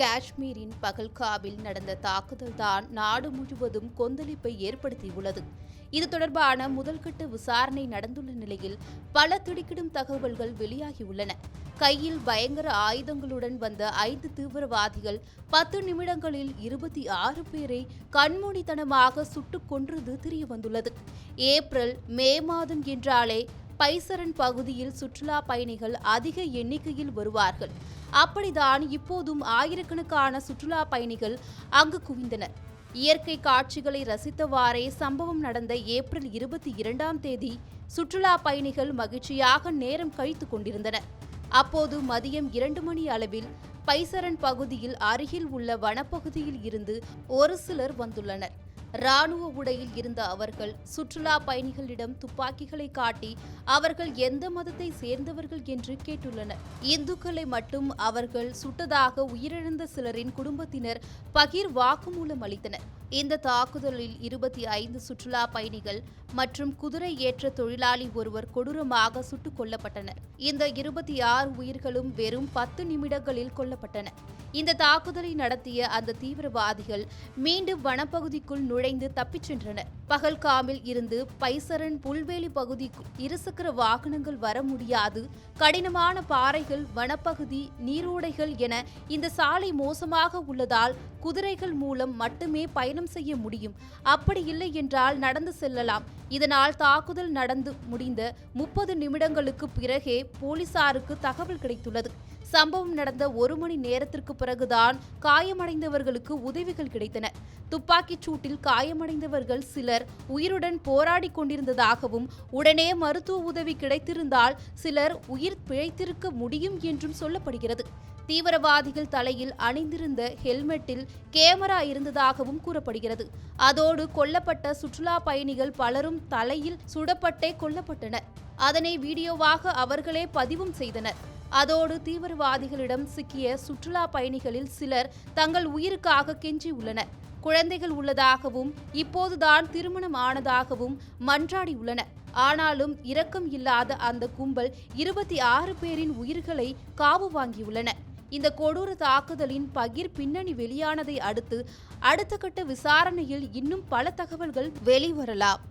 காஷ்மீரின் பகல்காவில் நடந்த தாக்குதல் தான் நாடு முழுவதும் கொந்தளிப்பை ஏற்படுத்தியுள்ளது. இது தொடர்பான முதல்கட்ட விசாரணை நடந்துள்ள நிலையில் பல திடுக்கிடும் தகவல்கள் வெளியாகியுள்ளன. கையில் பயங்கர ஆயுதங்களுடன் வந்த ஐந்து தீவிரவாதிகள் பத்து நிமிடங்களில் இருபத்தி ஆறு பேரை கண்மூடித்தனமாக சுட்டுக் கொன்றது தெரியவந்துள்ளது. ஏப்ரல் மே மாதம் என்றாலே பைசரன் பகுதியில் சுற்றுலா பயணிகள் அதிக எண்ணிக்கையில் வருவார்கள். அப்படிதான் இப்போதும் ஆயிரக்கணக்கான சுற்றுலா பயணிகள் அங்கு குவிந்தனர். இயற்கை காட்சிகளை ரசித்தவாறே சம்பவம் நடந்த ஏப்ரல் இருபத்தி இரண்டாம் தேதி சுற்றுலா பயணிகள் மகிழ்ச்சியாக நேரம் கழித்துக் கொண்டிருந்தனர். அப்போது மதியம் இரண்டு மணி அளவில் பைசரன் பகுதியில் அருகில் உள்ள வனப்பகுதியில் இருந்து ஒரு சிலர் வந்துள்ளனர். ராணுவ உடையில் இருந்த அவர்கள் சுற்றுலா பயணிகளிடம் துப்பாக்கிகளை காட்டி அவர்கள் எந்த மதத்தை சேர்ந்தவர்கள் என்று கேட்டுள்ளனர். இந்துக்களை மட்டும் அவர்கள் சுட்டதாக உயிரிழந்த சிலரின் குடும்பத்தினர் பகிர் வாக்குமூலம் அளித்தனர். இந்த தாக்குதலில் இருபத்தி ஐந்து சுற்றுலா பயணிகள் மற்றும் குதிரை ஏற்ற தொழிலாளி ஒருவர் கொடூரமாக சுட்டுக் கொல்லப்பட்டனர். இந்த இருபத்தி ஆறு உயிர்களும் வெறும் பத்து நிமிடங்களில் கொல்லப்பட்டன. இந்த தாக்குதலை நடத்திய அந்த தீவிரவாதிகள் மீண்டும் வனப்பகுதிக்குள் நுழைந்து தப்பிச் சென்றனர். பகல்காமில் இருந்து பைசரன் புல்வெளி பகுதிக்கு இருசக்கர வாகனங்கள் வர முடியாது. கடினமான பாறைகள் வனப்பகுதி நீரோடைகள் என இந்த சாலை மோசமாக உள்ளதால் குதிரைகள் மூலம் மட்டுமே பயணம் செய்ய முடியும். அப்படி இல்லை என்றால் நடந்து செல்லலாம். இதனால் தாக்குதல் நடந்து முடிந்த முப்பது நிமிடங்களுக்கு பிறகே போலீசாருக்கு தகவல் கிடைத்துள்ளது. சம்பவம் நடந்த ஒரு மணி நேரத்திற்கு பிறகுதான் காயமடைந்தவர்களுக்கு உதவிகள் கிடைத்தன. துப்பாக்கிச் சூட்டில் காயமடைந்தவர்கள் சிலர் உயிருடன் போராடிக் கொண்டிருந்ததாகவும் உடனே மருத்துவ உதவி கிடைத்திருந்தால் சிலர் உயிர் பிழைத்திருக்க முடியும் என்றும் சொல்லப்படுகிறது. தீவிரவாதிகள் தலையில் அணிந்திருந்த ஹெல்மெட்டில் கேமரா இருந்ததாகவும் கூறப்படுகிறது. அதோடு கொல்லப்பட்ட சுற்றுலா பயணிகள் பலரும் தலையில் சுடப்பட்டே கொல்லப்பட்டனர். அதனை வீடியோவாக அவர்களே பதிவும் செய்தனர். அதோடு தீவிரவாதிகளிடம் சிக்கிய சுற்றுலா பயணிகளில் சிலர் தங்கள் உயிருக்காக கெஞ்சியுள்ளனர் குழந்தைகள் உள்ளதாகவும் இப்போதுதான் திருமணம் ஆனதாகவும் மன்றாடியுள்ளனர் ஆனாலும் இரக்கம் இல்லாத அந்த கும்பல் இருபத்தி ஆறு பேரின் உயிர்களை காவு வாங்கியுள்ளன இந்த கொடூர தாக்குதலின் பகிர் பின்னணி வெளியானதை அடுத்து அடுத்த கட்ட விசாரணையில் இன்னும் பல தகவல்கள் வெளிவரலாம்.